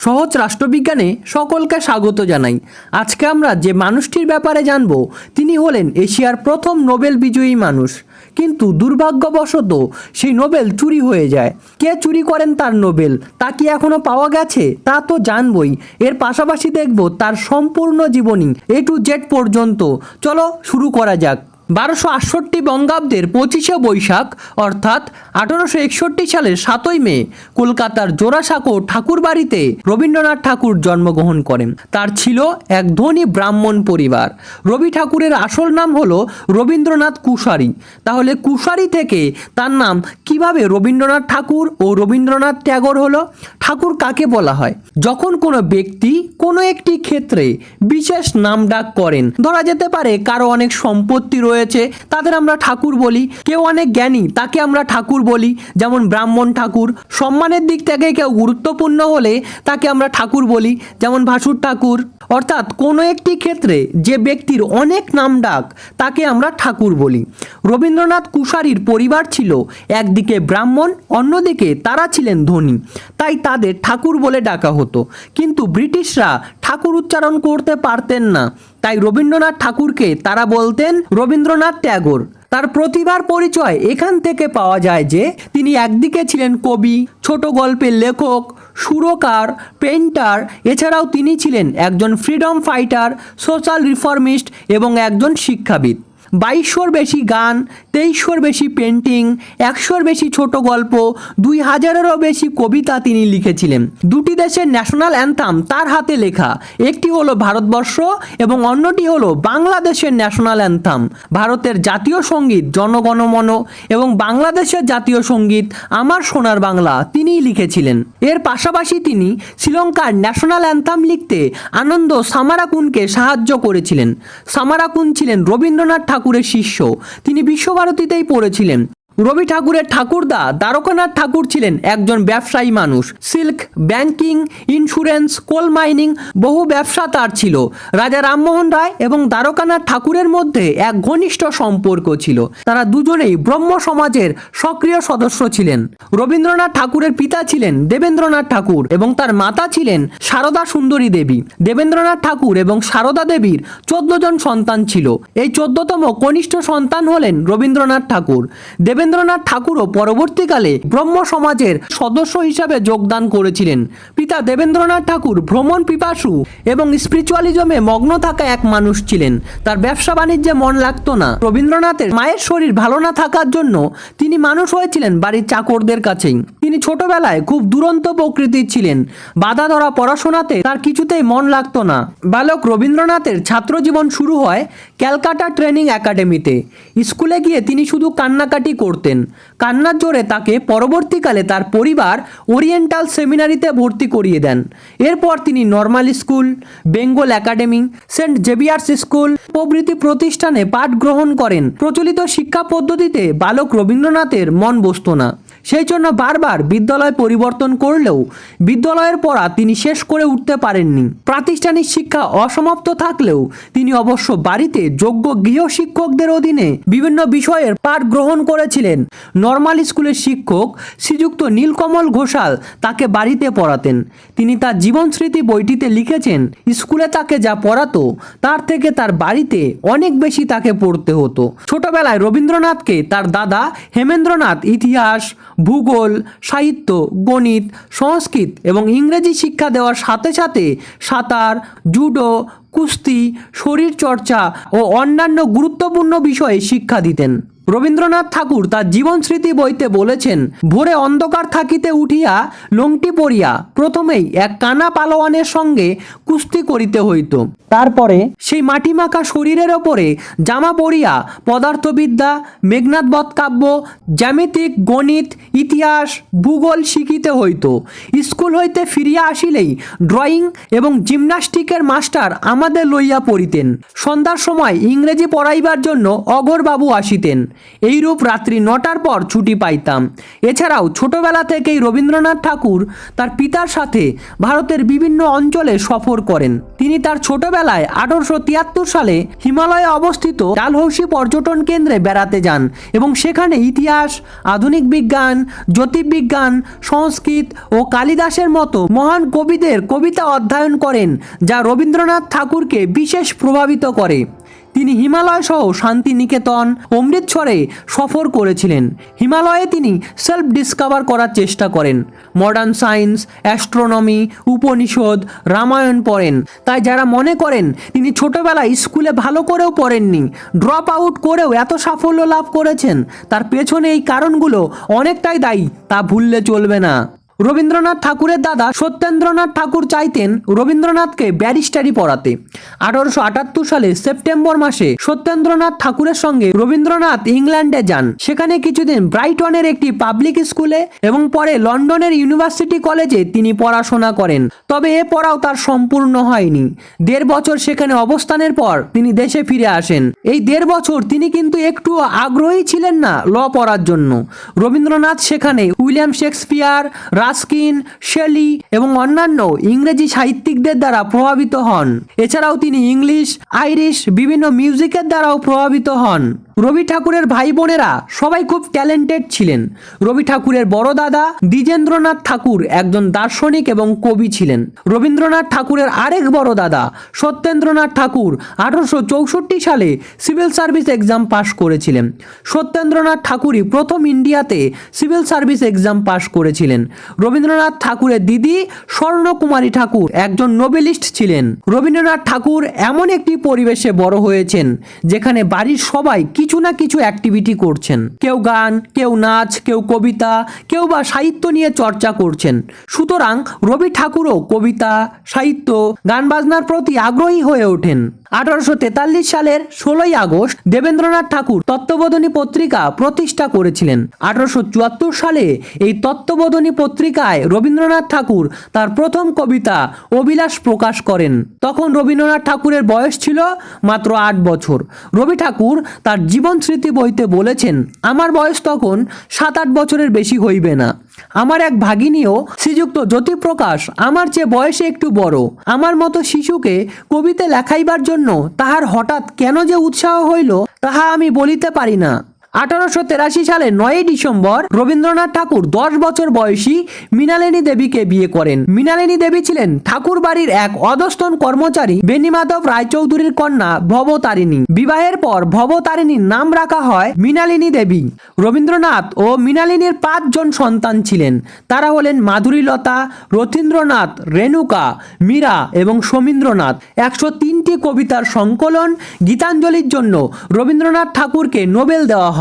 সহজ রাষ্ট্রবিজ্ঞানে সকলকে স্বাগত জানাই। আজকে আমরা যে মানুষটির ব্যাপারে জানব, তিনি হলেন এশিয়ার প্রথম নোবেল বিজয়ী মানুষ। কিন্তু দুর্ভাগ্যবশত সেই নোবেল চুরি হয়ে যায়। কে চুরি করেন তার নোবেল? তা কি এখনও পাওয়া গেছে? তা তো জানবই। এর পাশাপাশি দেখব তার সম্পূর্ণ জীবনী এ টু জেড পর্যন্ত। চলো শুরু করা যাক। বারোশো আটষট্টি বঙ্গাব্দের পঁচিশে বৈশাখ, অর্থাৎ আঠারোশো একষট্টি সালের সাতই মে, কলকাতার জোড়াসাঁকো ঠাকুর বাড়িতে রবীন্দ্রনাথ ঠাকুর জন্মগ্রহণ করেন। তার ছিল এক ধনী ব্রাহ্মণ পরিবার। রবি ঠাকুরের আসল নাম হলো রবীন্দ্রনাথ কুশারি। তাহলে কুশারি থেকে তার নাম কীভাবে রবীন্দ্রনাথ ঠাকুর ও রবীন্দ্রনাথ ট্যাগর হলো? ঠাকুর কাকে বলা হয়? যখন কোনো ব্যক্তি কোনো একটি ক্ষেত্রে বিশেষ নাম ডাক করেন, ধরা যেতে পারে কারও অনেক সম্পত্তি রয়েছে তাদের আমরা ঠাকুর বলি। কেউ অনেক জ্ঞানী, তাকে আমরা ঠাকুর বলি, যেমন ব্রাহ্মণ ঠাকুর। সম্মানের দিক থেকে কেউ গুরুত্বপূর্ণ হলে তাকে আমরা ঠাকুর বলি, যেমন ভাসুর ঠাকুর। অর্থাৎ কোনো একটি ক্ষেত্রে যে ব্যক্তির অনেক নাম ডাক, তাকে আমরা ঠাকুর বলি। রবীন্দ্রনাথ কুশারির পরিবার ছিল একদিকে ব্রাহ্মণ, অন্যদিকে তারা ছিলেন ধনী। তাই তাদের ঠাকুর বলে ডাকা হতো। কিন্তু ব্রিটিশরা ঠাকুর উচ্চারণ করতে পারতেন না। তাই রবীন্দ্রনাথ ঠাকুরকে তারা বলতেন রবীন্দ্রনাথ ট্যাগোর। তার প্রতিভার পরিচয় এখান থেকে পাওয়া যায় যে, তিনি একদিকে ছিলেন কবি, ছোট গল্পের লেখক, সুরকার পেন্টার এছাড়াও তিনি ছিলেন একজন ফ্রিডম ফাইটার, সোশ্যাল রিফর্মিস্ট এবং একজন শিক্ষাবিদ। বাইশশোর বেশি গান, তেইশশোর বেশি পেন্টিং একশোর বেশি ছোট গল্প, দুই হাজারেরও বেশি কবিতা তিনি লিখেছিলেন। দুটি দেশের ন্যাশনাল অ্যান্থাম তার হাতে লেখা। একটি হলো ভারতবর্ষ এবং অন্যটি হলো বাংলাদেশের ন্যাশনাল অ্যান্থাম ভারতের জাতীয় সংগীত জনগণমন এবং বাংলাদেশের জাতীয় সংগীত আমার সোনার বাংলা তিনিই লিখেছিলেন। এর পাশাপাশি তিনি শ্রীলঙ্কার ন্যাশনাল অ্যান্থাম লিখতে আনন্দ সামারাকুনকে সাহায্য করেছিলেন। সামারাকুন ছিলেন রবীন্দ্রনাথ ঠাকুরের শিষ্য। তিনি বিশ্বভারতীতেই পড়েছিলেন। রবি ঠাকুরের ঠাকুরদা দ্বারকানাথ ঠাকুর ছিলেন একজন ব্যবসায়ী মানুষ। Silk, banking, insurance, coal mining বহু ব্যবসা তার ছিল। রাজা রামমোহন রায় এবং দ্বারকানাথ ঠাকুরের মধ্যে এক ঘনিষ্ঠ সম্পর্ক ছিল। তারা দুজনেই ব্রহ্ম সমাজের সক্রিয় সদস্য ছিলেন। রবীন্দ্রনাথ ঠাকুরের পিতা ছিলেন দেবেন্দ্রনাথ ঠাকুর এবং তার মাতা ছিলেন সারদা সুন্দরী দেবী। দেবেন্দ্রনাথ ঠাকুর এবং সারদা দেবীর চোদ্দ জন সন্তান ছিল। এই চোদ্দতম কনিষ্ঠ সন্তান হলেন রবীন্দ্রনাথ ঠাকুর। দেবেন্দ্রনাথ ঠাকুরও পরবর্তীকালে ব্রহ্ম সমাজের সদস্য হিসাবে যোগদান করেছিলেন। পিতা দেবেন্দ্রনাথ ঠাকুর ভ্রমণ পিপাসু এবং স্পিরিচুয়ালিজমে মগ্ন থাকা এক মানুষ ছিলেন। তার ব্যবসা বাণিজ্যে মন লাগতো না। রবীন্দ্রনাথের মায়ের শরীর ভালো না থাকার জন্য তিনি মানুষ হয়েছিলেন বাড়ির চাকরদের কাছেই। তিনি ছোটবেলায় খুব দুরন্ত প্রকৃতির ছিলেন। বাধা ধরা পড়াশোনাতে তার কিছুতেই মন লাগতো না। বালক রবীন্দ্রনাথের ছাত্র জীবন শুরু হয় ক্যালকাটা ট্রেনিং একাডেমিতে। স্কুলে গিয়ে তিনি শুধু কান্নাকাটি করতেন কান্নার জোরে তাকে পরবর্তীকালে তার পরিবার ওরিয়েন্টাল সেমিনারিতে ভর্তি করিয়ে দেন। এরপর তিনি normal school, Bengal academy, saint Xavier's school প্রভৃতি প্রতিষ্ঠানে পাঠ গ্রহণ করেন। প্রচলিত শিক্ষা পদ্ধতিতে বালক রবীন্দ্রনাথের মন বসত না। সেই জন্য বারবার বিদ্যালয় পরিবর্তন করলেও বিদ্যালয়ের পড়া তিনি শেষ করে উঠতে পারেননি। প্রাতিষ্ঠানিক শিক্ষা অসমাপ্ত থাকলেও তিনি অবশ্য বাড়িতে যোগ্য গৃহ শিক্ষকদের অধীনে বিভিন্ন বিষয়ের পাঠ গ্রহণ করেছিলেন। নর্মাল স্কুলের শিক্ষক শ্রীযুক্ত নীলকমল ঘোষাল তাকে বাড়িতে পড়াতেন। তিনি তার জীবন স্মৃতি বইটিতে লিখেছেন, স্কুলে তাকে যা পড়াতো, তার থেকে তার বাড়িতে অনেক বেশি তাকে পড়তে হতো। ছোটবেলায় রবীন্দ্রনাথকে তার দাদা হেমেন্দ্রনাথ ইতিহাস ভূগোল, সাহিত্য, গণিত, সংস্কৃত এবং ইংরেজি শিক্ষা দেওয়ার সাথে সাথে সাঁতার, জুডো, কুস্তি, শরীরচর্চা ও অন্যান্য গুরুত্বপূর্ণ বিষয়ে শিক্ষা দিতেন। রবীন্দ্রনাথ ঠাকুর তার জীবন স্মৃতি বইতে বলেছেন, ভোরে অন্ধকার থাকিতে উঠিয়া লংটি পরিয়া প্রথমেই এক কানা পালোয়ানের সঙ্গে কুস্তি করিতে হইত। তারপরে সেই মাটি মাখা শরীরের ওপরে জামা পরিয়া পদার্থবিদ্যা মেঘনাথ বধ কাব্য জ্যামিতিক, গণিত, ইতিহাস, ভূগোল শিখিতে হইত। স্কুল হইতে ফিরিয়া আসিলেই ড্রয়িং এবং জিমনাস্টিকের মাস্টার আমাদের লইয়া পড়িতেন। সন্ধ্যার সময় ইংরেজি পড়াইবার জন্য অঘরবাবু আসিতেন। এইরূপ রাত্রি নটার পর ছুটি পাইতাম। এছাড়াও ছোটবেলা থেকেই রবীন্দ্রনাথ ঠাকুর তার পিতার সাথে ভারতের বিভিন্ন অঞ্চলে সফর করেন। তিনি তার ছোটবেলায় আঠারোশো তিয়াত্তর সালে হিমালয়ে অবস্থিত ডালহৌসি পর্যটন কেন্দ্রে বেড়াতে যান এবং সেখানে ইতিহাস, আধুনিক বিজ্ঞান, জ্যোতির্বিজ্ঞান, সংস্কৃত ও কালিদাসের মতো মহান কবিদের কবিতা অধ্যয়ন করেন, যা রবীন্দ্রনাথ ঠাকুরকে বিশেষ প্রভাবিত করে। তিনি হিমালয় সহ শান্তিনিকেতন, অমৃতসরে সফর করেছিলেন। হিমালয়ে তিনি সেলফ ডিসকভার করার চেষ্টা করেন। Modern science astronomy Upanishad, Ramayana পড়েন। তাই যারা মনে করেন তিনি ছোটবেলায় স্কুলে ভালো করেও পড়েননি ড্রপ আউট করেও এত সাফল্য লাভ করেছেন, তার পেছনে এই কারণগুলো অনেকটাই দায়ী, তা ভুললে চলবে না। রবীন্দ্রনাথ ঠাকুরের দাদা সত্যেন্দ্রনাথ ঠাকুর চাইতেন রবীন্দ্রনাথকে ব্যারিস্টারি পড়াতে। আঠারোশো আটাত্তর সালে সেপ্টেম্বর মাসে সত্যেন্দ্রনাথ ঠাকুরের সঙ্গে রবীন্দ্রনাথ ইংল্যান্ডে যান। সেখানে কিছুদিন ব্রাইটনের একটি পাবলিক স্কুলে এবং পরে লন্ডনের ইউনিভার্সিটি কলেজে তিনি পড়াশোনা করেন। তবে এ পড়াও তার সম্পূর্ণ হয়নি। দেড় বছর সেখানে অবস্থানের পর তিনি দেশে ফিরে আসেন। এই দেড় বছর তিনি কিন্তু একটু আগ্রহী ছিলেন না ল পড়ার জন্য। রবীন্দ্রনাথ সেখানে উইলিয়াম শেক্সপিয়ার রাস্কিন শেলি এবং অন্যান্য ইংরেজি সাহিত্যিকদের দ্বারা প্রভাবিত হন। এছাড়াও তিনি ইংলিশ, আইরিশ, বিভিন্ন মিউজিকের দ্বারাও প্রভাবিত হন। রবি ঠাকুরের ভাই বোনেরা সবাই খুব ট্যালেন্টেড ছিলেন। রবি ঠাকুরের বড় দাদা দ্বিজেন্দ্রনাথ ঠাকুর একজন দার্শনিক এবং কবি ছিলেন। রবীন্দ্রনাথ ঠাকুরের আরেক বড় দাদা সত্যেন্দ্রনাথ ঠাকুর আঠারোশো চৌষট্টি সালে সিভিল সার্ভিস এক্সাম পাশ করেছিলেন। সত্যেন্দ্রনাথ ঠাকুরই প্রথম ইন্ডিয়াতে সিভিল সার্ভিস এক্সাম পাশ করেছিলেন। রবীন্দ্রনাথ ঠাকুরের দিদি স্বর্ণকুমারী ঠাকুর একজন নোবেলিস্ট ছিলেন। রবীন্দ্রনাথ ঠাকুর এমন একটি পরিবেশে বড় হয়েছেন, যেখানে বাড়ির সবাই কিছু না কিছু অ্যাক্টিভিটি করছেন। কেউ গান, কেউ নাচ, কেউ কবিতা, কেউ বা সাহিত্য নিয়ে চর্চা করছেন। সুতরাং রবি ঠাকুরও কবিতা, সাহিত্য, গান বাজনার প্রতি আগ্রহী হয়ে ওঠেন। আঠারোশো তেতাল্লিশ সালের ষোলোই আগস্ট দেবেন্দ্রনাথ ঠাকুর তত্ত্ববোধনী পত্রিকা প্রতিষ্ঠা করেছিলেন। আঠারোশো চুয়াত্তর সালে এই তত্ত্ববোধনী পত্রিকায় রবীন্দ্রনাথ ঠাকুর তার প্রথম কবিতা অবিলাস প্রকাশ করেন। তখন রবীন্দ্রনাথ ঠাকুরের বয়স ছিল মাত্র আট বছর। রবি ঠাকুর তার জীবন স্মৃতি বইতে বলেছেন, আমার বয়স তখন সাত আট বছরের বেশি হইবে না। আমার এক ভাগিনীও শ্রীযুক্ত জ্যোতিপ্রকাশ আমার চেয়ে বয়সে একটু বড়। আমার মতো শিশুকে কবিতা লেখাইবার জন্য তাহার হঠাৎ কেন যে উৎসাহ হইল, তাহা আমি বলিতে পারি না। আঠারোশো তেরাশি সালে নয়ই ডিসেম্বর রবীন্দ্রনাথ ঠাকুর দশ বছর বয়সী মৃণালিনী দেবীকে বিয়ে করেন। মৃণালিনী দেবী ছিলেন ঠাকুর বাড়ির এক অধস্তন কর্মচারী বেনিমাধব রায়চৌধুরীর কন্যা ভবতারিণী। বিবাহের পর ভবতারিণীর নাম রাখা হয় মৃণালিনী দেবী। রবীন্দ্রনাথ ও মৃণালিনীর পাঁচজন সন্তান ছিলেন। তারা হলেন মাধুরীলতা, রথীন্দ্রনাথ, রেণুকা, মীরা এবং সমীন্দ্রনাথ। একশো তিনটি কবিতার সংকলন গীতাঞ্জলির জন্য রবীন্দ্রনাথ ঠাকুরকে নোবেল দেওয়া হয়।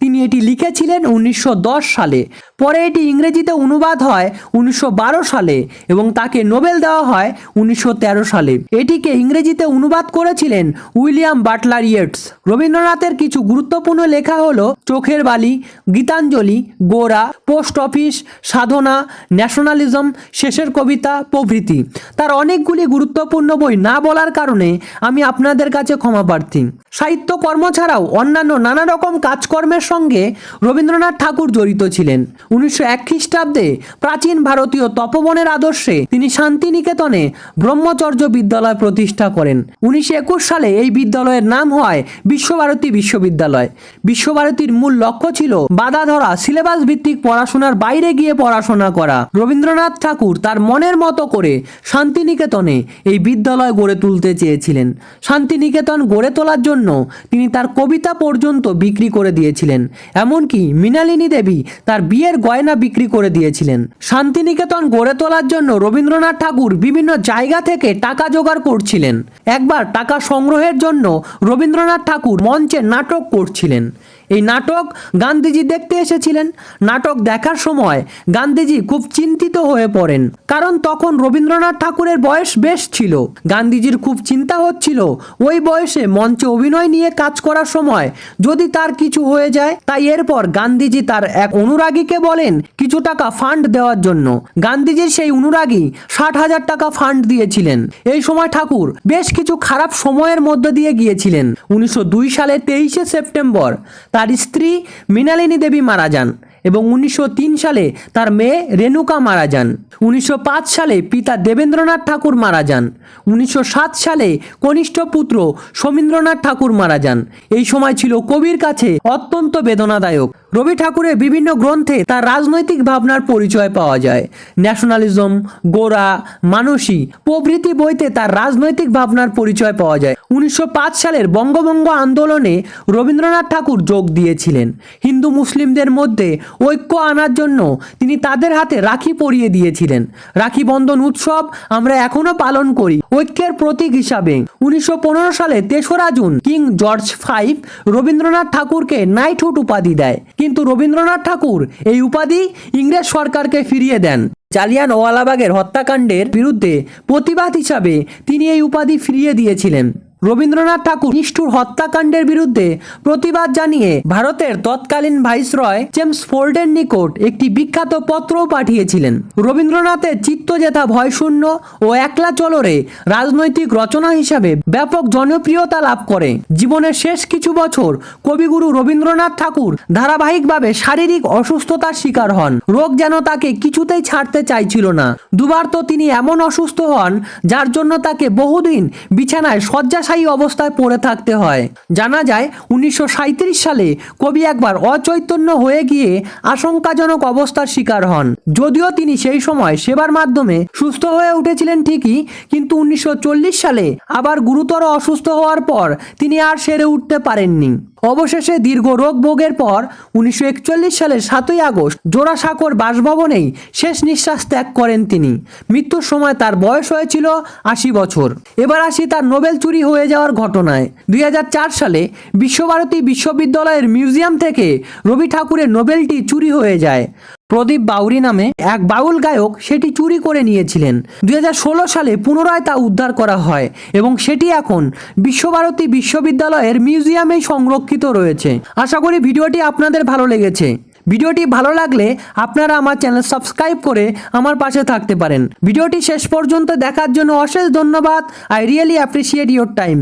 তিনি এটি লিখেছিলেন উনিশশো দশ সালে। পরে এটি ইংরেজিতে অনুবাদ হয় উনিশশো বারো সালে এবং তাকে নোবেল দেওয়া হয় উনিশশো তেরো সালে। এটিকে ইংরেজিতে অনুবাদ করেছিলেন উইলিয়াম বাটলার ইয়েটস। রবীন্দ্রনাথের কিছু গুরুত্বপূর্ণ লেখা হলো Chokher Bali, Gitanjali, Gora, post office, Sadhana, nationalism, Shesher Kobita, প্রভৃতি। তার অনেকগুলি গুরুত্বপূর্ণ বই না বলার কারণে আমি আপনাদের কাছে ক্ষমা প্রার্থী। সাহিত্যকর্ম ছাড়াও অন্যান্য নানা রকম কাজকর্মের সঙ্গে রবীন্দ্রনাথ ঠাকুর জড়িত ছিলেন। উনিশশো এক খ্রিস্টাব্দে প্রাচীন ভারতীয় তপবনের আদর্শে তিনি শান্তিনিকেতনে ব্রহ্মচর্য বিদ্যালয় প্রতিষ্ঠা করেন। উনিশশো একুশ সালে এই বিদ্যালয়ের নাম হয় বিশ্বভারতী বিশ্ববিদ্যালয়। বিশ্বভারতীর মূল লক্ষ্য ছিল বাধা ধরা, সিলেবাস ভিত্তিক পড়াশোনার বাইরে গিয়ে পড়াশোনা করা। রবীন্দ্রনাথ ঠাকুর তার মনের মতো করে শান্তিনিকেতনে এই বিদ্যালয় গড়ে তুলতে চেয়েছিলেন। শান্তিনিকেতন গড়ে তোলার জন্য তিনি তার কবিতা পর্যন্ত বিক্রি করে দিয়েছিলেন। এমনকি মৃণালিনী দেবী তার বিয়ের গয়না বিক্রি করে দিয়েছিলেন। শান্তিনিকেতন গড়ে তোলার জন্য রবীন্দ্রনাথ ঠাকুর বিভিন্ন জায়গা থেকে টাকা জোগাড় করছিলেন। একবার টাকা সংগ্রহের জন্য রবীন্দ্রনাথ ঠাকুর মঞ্চে নাটক করছিলেন। এই নাটক গান্ধীজি দেখতে এসেছিলেন। নাটক দেখার সময় গান্ধীজি খুব চিন্তিত হয়ে পড়েন। কারণ তখন রবীন্দ্রনাথ ঠাকুরের বয়স বেশ ছিল। গান্ধীজির খুব চিন্তা হচ্ছিল, ওই বয়সে মঞ্চে অভিনয় নিয়ে কাজ করার সময় যদি তার কিছু হয়ে যায়, তাই এরপর গান্ধীজি তার এক অনুরাগীকে বলেন কিছু টাকা ফান্ড দেওয়ার জন্য। গান্ধীজির সেই অনুরাগী ষাট হাজার টাকা ফান্ড দিয়েছিলেন। এই সময় ঠাকুর বেশ কিছু খারাপ সময়ের মধ্যে দিয়ে গিয়েছিলেন। উনিশশো সালের তেইশে সেপ্টেম্বর তার তার স্ত্রী মৃণালিনী দেবী মারা যান এবং উনিশশো তিন সালে তার মেয়ে রেণুকা মারা যান। উনিশশো পাঁচ সালে পিতা দেবেন্দ্রনাথ ঠাকুর মারা যান। উনিশশো সাত সালে কনিষ্ঠ পুত্র সমীন্দ্রনাথ ঠাকুর মারা যান। এই সময় ছিল কবির কাছে অত্যন্ত বেদনাদায়ক। রবি ঠাকুরের বিভিন্ন গ্রন্থে তার রাজনৈতিক ভাবনার পরিচয় পাওয়া যায়। ন্যাশনালিজম গোরা মানসী প্রভৃতি বইতে তার রাজনৈতিক ভাবনার পরিচয় পাওয়া যায়। উনিশশো পাঁচ সালের বঙ্গভঙ্গ আন্দোলনে রবীন্দ্রনাথ ঠাকুর যোগ দিয়েছিলেন। হিন্দু মুসলিমদের মধ্যে ঐক্য আনার জন্য তিনি তাদের হাতে রাখি পরিয়ে দিয়েছিলেন। রাখি বন্ধন উৎসব আমরা এখনও পালন করি। ঐক্যের প্রতীক হিসাবে উনিশশো পনেরো সালে তেসরা June king George five Rabindranath ঠাকুরকে নাইটহুড উপাধি দেয়। কিন্তু রবীন্দ্রনাথ ঠাকুর এই উপাধি ইংরেজ সরকারকে ফিরিয়ে দেন। জালিয়ান ওয়ালাবাগের হত্যাকাণ্ডের বিরুদ্ধে প্রতিবাদ হিসাবে তিনি এই উপাধি ফিরিয়ে দিয়েছিলেন। রবীন্দ্রনাথ ঠাকুর নিষ্ঠুর হত্যাকাণ্ডের বিরুদ্ধে প্রতিবাদ জানিয়ে ভারতের তৎকালীন ভাইসরয় জেমস ফোর্ডের নিকট একটি বিখ্যাত পত্রও পাঠিয়েছিলেন। রবীন্দ্রনাথের চিত্তজেতা ভয়শূন্য ও একলা চলরে রাজনৈতিক রচনা হিসাবে ব্যাপক জনপ্রিয়তা লাভ করে। জীবনের শেষ কিছু বছর কবিগুরু রবীন্দ্রনাথ ঠাকুর ধারাবাহিকভাবে শারীরিক অসুস্থতার শিকার হন। রোগ যেন তাকে কিছুতেই ছাড়তে চাইছিল না। দুবার তো তিনি এমন অসুস্থ হন, যার জন্য তাকে বহুদিন বিছানায় শয্যাশায়ী অবস্থায় পড়ে থাকতে হয়। জানা যায়, উনিশশো সাঁইত্রিশ সালে কবি একবার অচৈতন্য হয়ে গিয়ে আশঙ্কাজনক অবস্থার শিকার হন। যদিও তিনি সেই সময় সেবার মাধ্যমে সুস্থ হয়ে উঠেছিলেন ঠিকই, কিন্তু উনিশশো চল্লিশ সালে আবার গুরুতর অসুস্থ হওয়ার পর তিনি আর সেরে উঠতে পারেননি। অবশেষে দীর্ঘ রোগ ভোগের পর উনিশশো একচল্লিশ সালের সাতই আগস্ট জোড়াসাঁকোর বাসভবনেই শেষ নিঃশ্বাস ত্যাগ করেন তিনি। মৃত্যুর সময় তার বয়স হয়েছিল আশি বছর। এবার আসি তার নোবেল চুরি হয়ে যাওয়ার ঘটনায়। দুই হাজার চার সালে বিশ্বভারতী বিশ্ববিদ্যালয়ের মিউজিয়াম থেকে রবি ঠাকুরের নোবেলটি চুরি হয়ে যায়। প্রদীপ বাউরি নামে এক বাউল গায়ক সেটি চুরি করে নিয়েছিলেন। দুই হাজার ষোলো সালে পুনরায় তা উদ্ধার করা হয় এবং সেটি এখন বিশ্বভারতী বিশ্ববিদ্যালয়ের মিউজিয়ামেই সংরক্ষিত রয়েছে। আশা করি ভিডিওটি আপনাদের ভালো লেগেছে। ভিডিওটি ভালো লাগলে আপনারা আমার চ্যানেল সাবস্ক্রাইব করে আমার পাশে থাকতে পারেন। ভিডিওটি শেষ পর্যন্ত দেখার জন্য অশেষ ধন্যবাদ। I really appreciate your time.